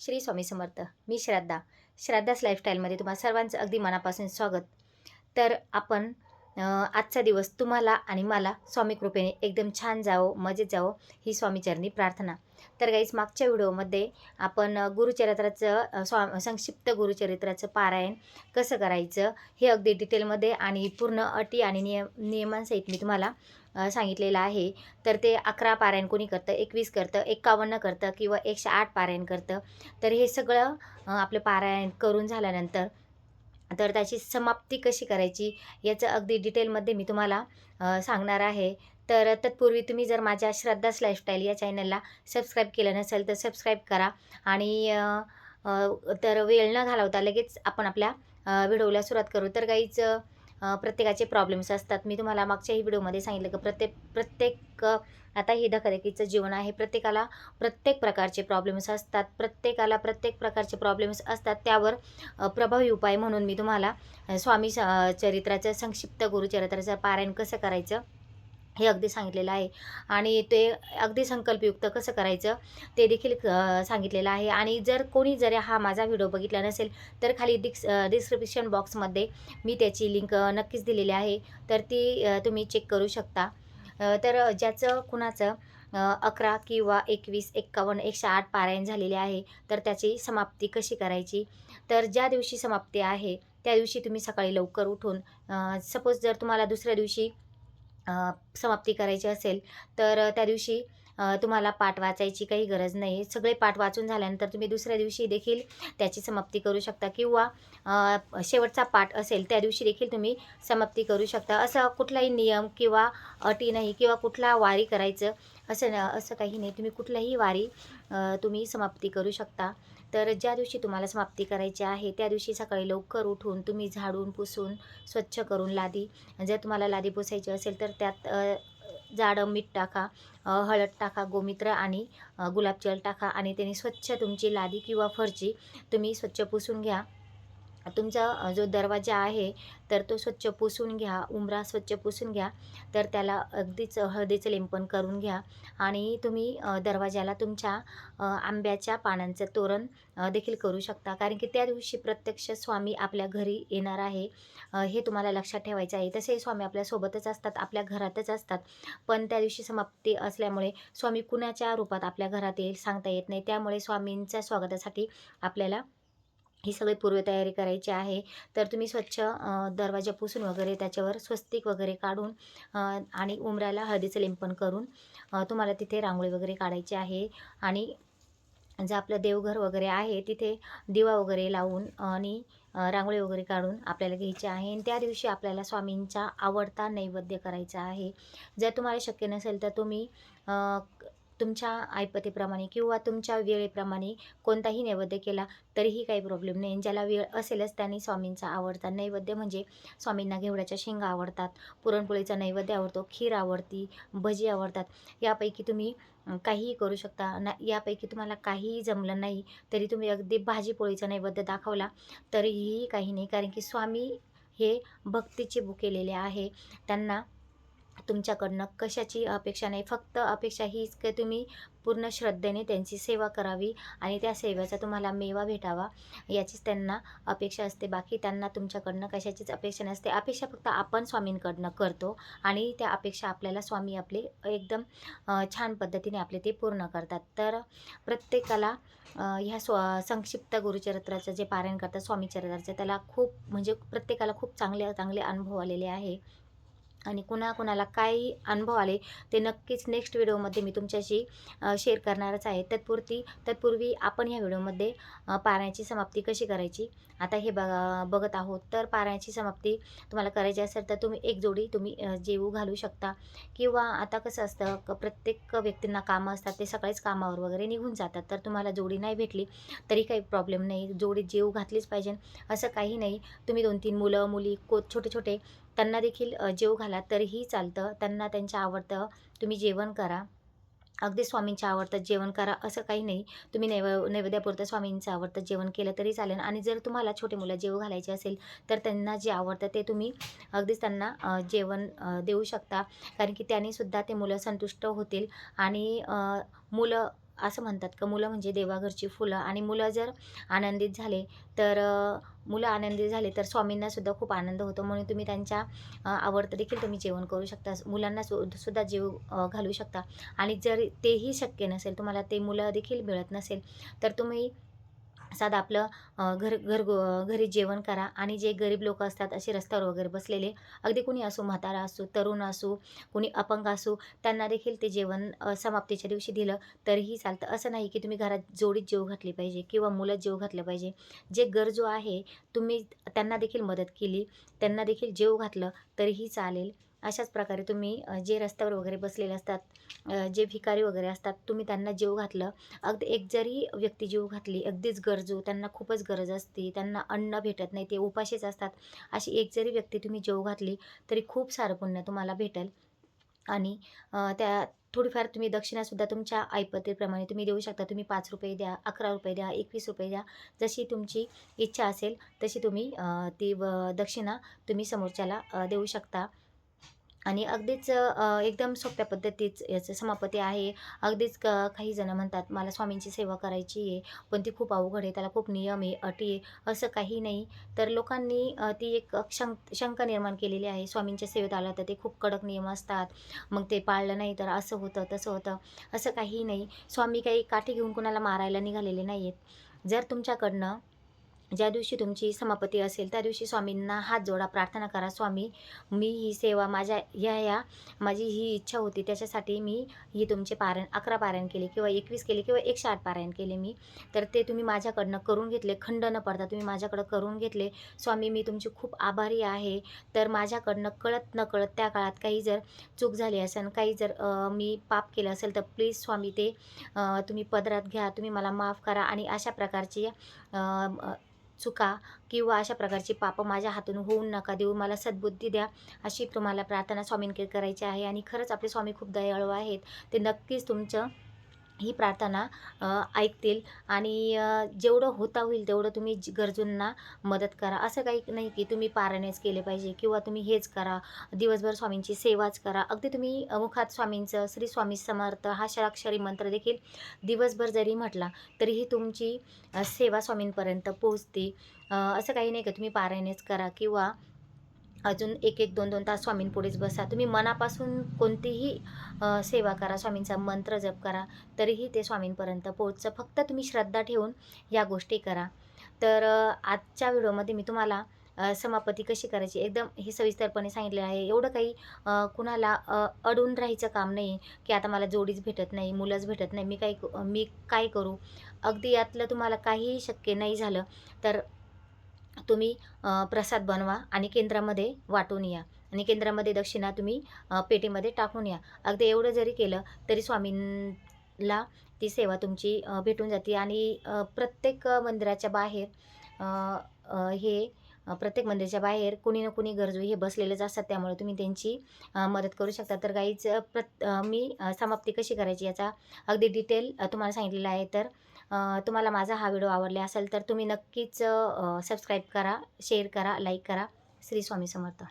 श्री स्वामी समर्थ. मी श्राद्धा. श्राद्धास लाईफस्टाईलमध्ये तुम्हाला सर्वांचं अगदी मनापासून स्वागत. तर आपण आजचा दिवस तुम्हाला आणि मला स्वामी कृपेने एकदम छान जावो मजेत जावो ही स्वामीचरणी प्रार्थना. तर गाईज मागच्या व्हिडिओमध्ये आपण गुरुचरित्राचं स्वा संक्षिप्त गुरुचरित्राचं पारायण कसं करायचं हे अगदी डिटेलमध्ये आणि पूर्ण अटी आणि नियम नियमांसहित मी तुम्हाला सांगितलेलं आहे. तर ते अकरा पारायण कोणी करतं एकवीस करतं एकावन्न करतं किंवा एकशे आठ पारायण करतं. तर हे सगळं आपलं पारायण करून झाल्यानंतर तर त्याची समाप्ती कशी करायची याचं अगदी डिटेलमध्ये मी तुम्हाला सांगणार आहे. तर तत्पूर्वी तुम्ही जर माझ्या श्रद्धाच लाईफस्टाईल या चॅनलला सबस्क्राईब केलं नसेल तर सबस्क्राईब करा. आणि तर वेळ न घालवता लगेच आपण आपल्या व्हिडिओला सुरुवात करू. तर काहीच प्रत्येकाचे प्रॉब्लेम्स असतात. मी तुम्हाला मागच्याही व्हिडिओमध्ये सांगितलं की प्रत्येक प्रत्येक आता हे धकाधकीचं जीवन आहे. प्रत्येकाला प्रत्येक प्रकारचे प्रॉब्लेम्स असतात. प्रत्येकाला प्रत्येक प्रकारचे प्रॉब्लेम्स असतात. त्यावर प्रभावी उपाय म्हणून मी तुम्हाला स्वामी स चरित्राचं संक्षिप्त गुरुचरित्राचं पारायण कसं करायचं हे अगदी सांगितलेलं आहे. आणि ते अगदी संकल्पयुक्त कसं करायचं ते देखील सांगितलेलं आहे. आणि जर कोणी जर हा माझा व्हिडिओ बघितला नसेल तर खाली डिक्स डिस्क्रिप्शन बॉक्समध्ये मी त्याची लिंक नक्कीच दिलेली आहे. तर ती तुम्ही चेक करू शकता. तर ज्याचं कुणाचं अकरा किंवा एकवीस एक्कावन्न एकशे आठ पारायण झालेले आहे तर त्याची समाप्ती कशी करायची? तर ज्या दिवशी समाप्ती आहे त्या दिवशी तुम्ही सकाळी लवकर उठून सपोज जर तुम्हाला दुसऱ्या दिवशी समाप्ती करायची असेल तर त्या दिवशी तुम्हाला पाठ वाचायची काही गरज नाही सगळे पाठ वाचून झाल्यानंतर तुम्ही दुसऱ्या दिवशी देखील त्याची समाप्ती करू शकता किंवा शेवटचा पाठ असेल त्या दिवशी देखील तुम्ही समाप्ती करू शकता. असा कुठलाही नियम किंवा अटी नाही किंवा कुठला वारी करायचं असं न असं काही नाही. तुम्ही कुठल्याही वारी तुम्ही समाप्ती करू शकता. तर ज्या दिवशी तुम्हाला समाप्ती करायची आहे त्या दिवशी सकाळी लवकर उठून तुम्ही झाडून पुसून स्वच्छ करून लादी. जर तुम्हाला लादी पुसायची असेल तर त्यात जाडं मीठ टाका हळद टाका गोमित्र आणि गुलाबजल टाका आणि त्याने स्वच्छ तुमची लादी किंवा फरची तुम्ही स्वच्छ पुसून घ्या. तुमचा जो दरवाजा आहे तर तो स्वच्छ पुसून घ्या उंबरा स्वच्छ पुसून घ्या तर त्याला अगदीच हळदीचं लिंपण करून घ्या आणि तुम्ही दरवाजाला तुमच्या आंब्याच्या पानांचं तोरण देखील करू शकता. कारण की त्या दिवशी प्रत्यक्ष स्वामी आपल्या घरी येणार आहे हे तुम्हाला लक्षात ठेवायचं आहे. तसे स्वामी आपल्यासोबतच असतात आपल्या घरातच असतात. पण त्या दिवशी समाप्ती असल्यामुळे स्वामी कुणाच्या रूपात आपल्या घरात येईल सांगता येत नाही. त्यामुळे स्वामींच्या स्वागतासाठी आपल्याला ही सगळी पूर्वतयारी करायची आहे. तर तुम्ही स्वच्छ दरवाजा पुसून वगैरे त्याच्यावर स्वस्तिक वगैरे काढून आणि उंबऱ्याला हळदीचं लिंपण करून तुम्हाला तिथे रांगोळी वगैरे काढायची आहे. आणि जे आपलं देवघर वगैरे आहे तिथे दिवा वगैरे लावून आणि रांगोळी वगैरे काढून आपल्याला घ्यायची आहे. आणि त्या दिवशी आपल्याला स्वामींचा आवडता नैवेद्य करायचा आहे. जर तुम्हाला शक्य नसेल तर तुम्ही तुमच्या ऐपतीप्रमाणे किंवा तुमच्या वेळेप्रमाणे कोणताही नैवेद्य केला तरीही काही प्रॉब्लेम नाही. ज्याला वेळ असेलच त्यांनी स्वामींचा आवडता नैवेद्य म्हणजे स्वामींना घेवड्याच्या शेंगा आवडतात पुरणपोळीचा नैवेद्य आवडतो खीर आवडती भजी आवडतात. यापैकी तुम्ही काहीही करू शकता. ना यापैकी तुम्हाला काहीही जमलं नाही तरी तुम्ही अगदी भाजीपोळीचा नैवेद्य दाखवला तरीही काही नाही. कारण की स्वामी हे भक्तीचे बुकेलेले आहे. त्यांना तुमच्याकडनं कशाची अपेक्षा नाही फक्त अपेक्षा हीच की तुम्ही पूर्ण श्रद्धेने त्यांची सेवा करावी आणि त्या सेवेचा तुम्हाला मेवा भेटावा याचीच त्यांना अपेक्षा असते. बाकी त्यांना तुमच्याकडनं कशाचीच अपेक्षा नसते. अपेक्षा फक्त आपण स्वामींकडनं करतो आणि त्या अपेक्षा आपल्याला स्वामी आपले एकदम छान पद्धतीने आपले ते पूर्ण करतात. तर प्रत्येकाला ह्या स्व संक्षिप्त गुरुचरित्राचं जे पारायण करतात स्वामी चरित्राचं त्याला खूप म्हणजे प्रत्येकाला खूप चांगले चांगले अनुभव आलेले आहे. आणि कुणाकुणाला काही अनुभव आले ते नक्कीच नेक्स्ट व्हिडिओमध्ये मी तुमच्याशी शेअर करणारच आहे. तत्पुरती तत्पूर्वी आपण ह्या व्हिडिओमध्ये पाण्याची समाप्ती कशी करायची? आता हे बघा बघत आहोत. तर पारायणाची समाप्ती तुम्हाला करायची असेल तर तुम्ही एक जोडी तुम्ही जेवू घालू शकता. किंवा आता कसं असतं क प्रत्येक व्यक्तींना कामं असतात ते सकाळीच कामावर वगैरे निघून जातात. तर तुम्हाला जोडी नाही भेटली तरी काही प्रॉब्लेम नाही. जोडी जेवू घातलीच पाहिजे. असं काही नाही. तुम्ही दोन तीन मुलं मुली को छोटे छोटे त्यांना देखील जेव जेवू घाला तरीही चालतं. त्यांना त्यांच्या आवडतं तुम्ही जेवण करा. अगदी स्वामींच्या आवडतात जेवण करा असं काही नाही. तुम्ही नैव नैवेद्यापुरतं स्वामींचं आवडतं जेवण केलं तरी चालेल. आणि जर तुम्हाला छोटे मुलं जेवू घालायचे असेल तर त्यांना जे आवडतं ते तुम्ही अगदीच त्यांना जेवण देऊ शकता. कारण की त्यांनीसुद्धा ते मुलं संतुष्ट होतील. आणि मुलं असं म्हणतात का मुलं म्हणजे देवाघरची फुलं. आणि मुलं जर आनंदित झाले तर मुलं आनंदित झाले तर स्वामींनासुद्धा खूप आनंद होतो. म्हणून तुम्ही त्यांच्या आवडतं देखील तुम्ही जेवण करू शकता. मुलांना सु सुद्धा जेव घालू शकता. आणि जर तेही शक्य नसेल तुम्हाला ते मुलं देखील मिळत नसेल तर तुम्ही साधं आपलं घर घर घरी जेवण करा आणि जे गरीब लोक असतात असे रस्त्यावर वगैरे बसलेले अगदी कुणी असो म्हातारा असो तरुण असो कुणी अपंग असो त्यांना देखील ते जेवण समाप्तीच्या दिवशी दिलं तरीही चालतं. असं नाही की तुम्ही घरात जोडीत जेव घातली पाहिजे किंवा मुलं जेव घातलं पाहिजे. जे गरजू आहे तुम्ही त्यांना देखील मदत केली त्यांना देखील जेव घातलं तरीही चालेल. अशाच प्रकारे तुम्ही जे रस्त्यावर वगैरे बसलेले असतात जे भिकारी वगैरे असतात तुम्ही त्यांना जेव घातलं. अगदी एक जरी व्यक्ती जीव घातली अगदीच गरजू त्यांना खूपच गरज असते त्यांना अन्न भेटत नाही ते उपाशीच असतात. अशी एक जरी व्यक्ती तुम्ही जेव घातली तरी खूप सारं पुण्य तुम्हाला भेटेल. आणि त्या थोडीफार तुम्ही दक्षिणासुद्धा तुमच्या ऐपतीप्रमाणे तुम्ही देऊ शकता. तुम्ही पाच रुपये द्या अकरा रुपये द्या एकवीस रुपये द्या. जशी तुमची इच्छा असेल तशी तुम्ही ती व दक्षिणा तुम्ही समोरच्याला देऊ शकता. आणि अगदीच एकदम सोप्या पद्धतीत याचं समापती आहे. अगदीच क काही जण म्हणतात मला स्वामींची सेवा करायची आहे पण ती खूप अवघड आहे त्याला खूप नियम आहे अटी आहे असं काही नाही. तर लोकांनी ती एक शंक शंका निर्माण केलेली आहे. स्वामींच्या सेवेत आलं तर ते खूप कडक नियम असतात. मग ते पाळलं नाही तर असं होतं तसं होतं असं काही नाही. स्वामी काही काठी घेऊन कुणाला मारायला निघालेले नाही आहेत जर तुमच्याकडनं ज्या दिवशी तुमची समापती असेल त्या दिवशी स्वामींना हात जोडा प्रार्थना करा स्वामी मी ही सेवा माझ्या ह्या या माझी ही इच्छा होती त्याच्यासाठी मी ही तुमचे पारायण अकरा पारायण केले किंवा एकवीस केले किंवा एकशे आठ पारायण केले मी. तर ते तुम्ही माझ्याकडनं करून घेतले खंड न पडता तुम्ही माझ्याकडं करून घेतले. स्वामी मी तुमची खूप आभारी आहे. तर माझ्याकडनं कळत न कळत त्या काळात काही जर चूक झाली असेल काही जर मी पाप केलं असेल तर प्लीज स्वामी ते तुम्ही पदरात घ्या तुम्ही मला माफ करा आणि अशा प्रकारची चुका किंवा अशा प्रकारची पापं माझ्या हातून होऊ नका देऊ. मला सद्बुद्धी द्या अशी तुम्हाला प्रार्थना स्वामींकडे करायची आहे. आणि खरंच आपले स्वामी खूप दयाळू आहेत. ते नक्कीच तुमचं ही प्रार्थना ऐकतील आणि जेवढं होता होईल तेवढं तुम्ही गरजूंना मदत करा. असं काही नाही की तुम्ही पारायणच केले पाहिजे किंवा तुम्ही हेच करा. दिवसभर स्वामींची सेवाच करा. अगदी तुम्ही मुखात स्वामींचं श्री स्वामी समर्थ हा शराक्षरी मंत्र देखील दिवसभर जरी म्हटला तरीही तुमची सेवा स्वामींपर्यंत पोहोचते. असं काही नाही का तुम्ही पारायणच करा किंवा अजून एक एक दोन दोन तास स्वामींपुढेच बसा. तुम्ही मनापासून कोणतीही सेवा करा स्वामींचा मंत्र जप करा तरीही ते स्वामींपर्यंत पोहोचचं फक्त तुम्ही श्रद्धा ठेवून या गोष्टी करा. तर आजच्या व्हिडिओमध्ये मी तुम्हाला समापती कशी करायची? एकदम हे सविस्तरपणे सांगितलेलं आहे. एवढं काही कुणाला अ, अडून राहायचं काम नाही की आता मला जोडीच भेटत नाही मुलंच भेटत नाही. मी काय मी काय करू? अगदी यातलं तुम्हाला काहीही शक्य नाही झालं तर तुम्ही प्रसाद बनवा आणि केंद्रामध्ये वाटून या आणि केंद्रामध्ये दक्षिणा तुम्ही पेटीमध्ये टाकून या. अगदी एवढं जरी केलं तरी स्वामींला ती सेवा तुमची भेटून जाते आणि प्रत्येक मंदिराच्या बाहेर हे प्रत्येक मंदिराच्या बाहेर कुणी ना कुणी गरजू हे बसलेलेच असतात. त्यामुळे तुम्ही त्यांची मदत करू शकता. तर गाईच प्रत मी समाप्ती कशी करायची याचा अगदी डिटेल तुम्हाला सांगितलेलं आहे. तर तुम्हाला माझा हा व्हिडिओ आवडला असेल तर तुम्ही नक्कीच सबस्क्राईब करा शेअर करा लाईक करा. श्री स्वामी समर्थ.